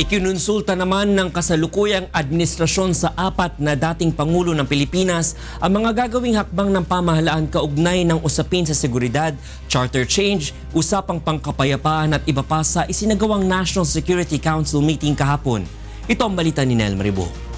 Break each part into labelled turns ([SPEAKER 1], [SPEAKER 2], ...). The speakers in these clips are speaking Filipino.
[SPEAKER 1] Ikinonsulta naman ng kasalukuyang administrasyon sa apat na dating Pangulo ng Pilipinas ang mga gagawing hakbang ng pamahalaan kaugnay ng usapin sa seguridad, charter change, usapang pangkapayapaan at iba pa sa isinagawang National Security Council meeting kahapon. Ito ang balita ni Nel Maribo.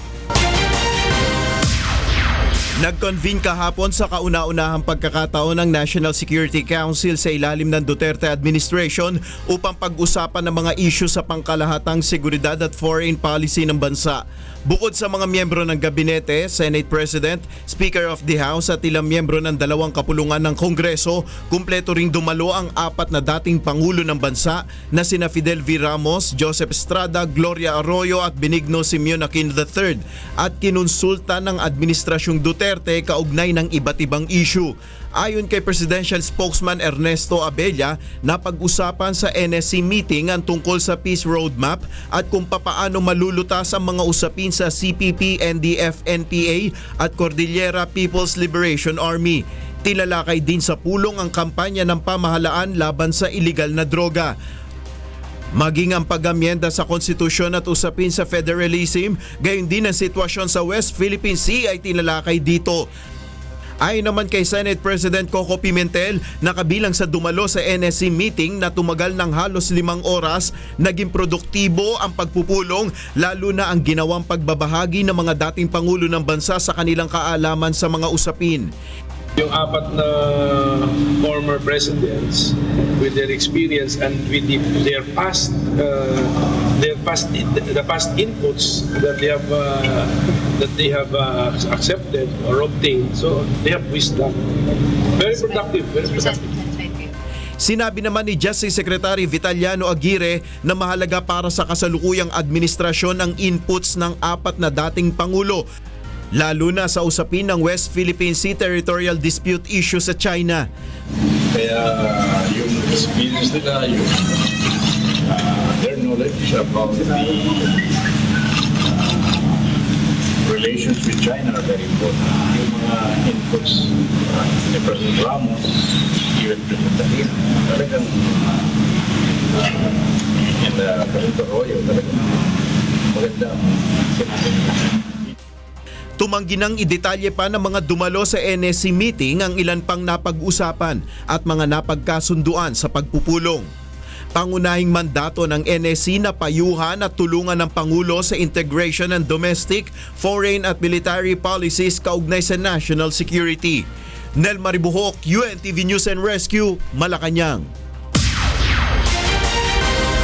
[SPEAKER 2] Nag-convene kahapon sa kauna-unahang pagkakataon ng National Security Council sa ilalim ng Duterte administration upang pag-usapan ng mga isyu sa pangkalahatang seguridad at foreign policy ng bansa. Bukod sa mga miyembro ng gabinete, Senate President, Speaker of the House at ilang miyembro ng dalawang kapulungan ng Kongreso, kumpleto ring dumalo ang apat na dating Pangulo ng bansa na sina Fidel V. Ramos, Joseph Estrada, Gloria Arroyo at Benigno Simeon Aquino III at kinonsulta ng Administrasyong Duterte kaugnay ng iba't ibang issue. Ayon kay Presidential Spokesman Ernesto Abella, napag-usapan sa NSC meeting ang tungkol sa Peace Roadmap at kung papaano malulutas ang mga usapin sa CPP, NDF, NPA at Cordillera People's Liberation Army. Tilalakay din sa pulong ang kampanya ng pamahalaan laban sa iligal na droga. Maging ang pag-amyenda sa konstitusyon at usapin sa federalism, gayon din ang sitwasyon sa West Philippine Sea ay tinalakay dito. Ayon naman kay Senate President Coco Pimentel na kabilang sa dumalo sa NSC meeting na tumagal ng halos limang oras, naging produktibo ang pagpupulong lalo na ang ginawang pagbabahagi ng mga dating Pangulo ng bansa sa kanilang kaalaman sa mga usapin.
[SPEAKER 3] Yung apat na former presidents with their experience and with the, their past uh, their past the past inputs that they have uh, that they have uh, accepted or obtained. So they have wisdom. Very productive very productive.
[SPEAKER 2] Sinabi naman ni Justice Secretary Vitaliano Aguirre na mahalaga para sa kasalukuyang administrasyon ang inputs ng apat na dating Pangulo lalo na sa usapin ng West Philippine Sea Territorial Dispute issue sa China.
[SPEAKER 4] Kaya yung experience nila, yung their knowledge about relations with China are very important. Yung mga inputs ni President Ramos, even President Aquino, talagang uh, and uh, President Arroyo, talagang maganda nila.
[SPEAKER 2] Tumanggi ng idetalye pa ng mga dumalo sa NSC meeting ang ilan pang napag-usapan at mga napagkasunduan sa pagpupulong. Pangunahing mandato ng NSC na payuhan at tulungan ng Pangulo sa integration ng domestic, foreign at military policies kaugnay sa national security. Nel Maribuhok, UNTV News and Rescue, Malacanang.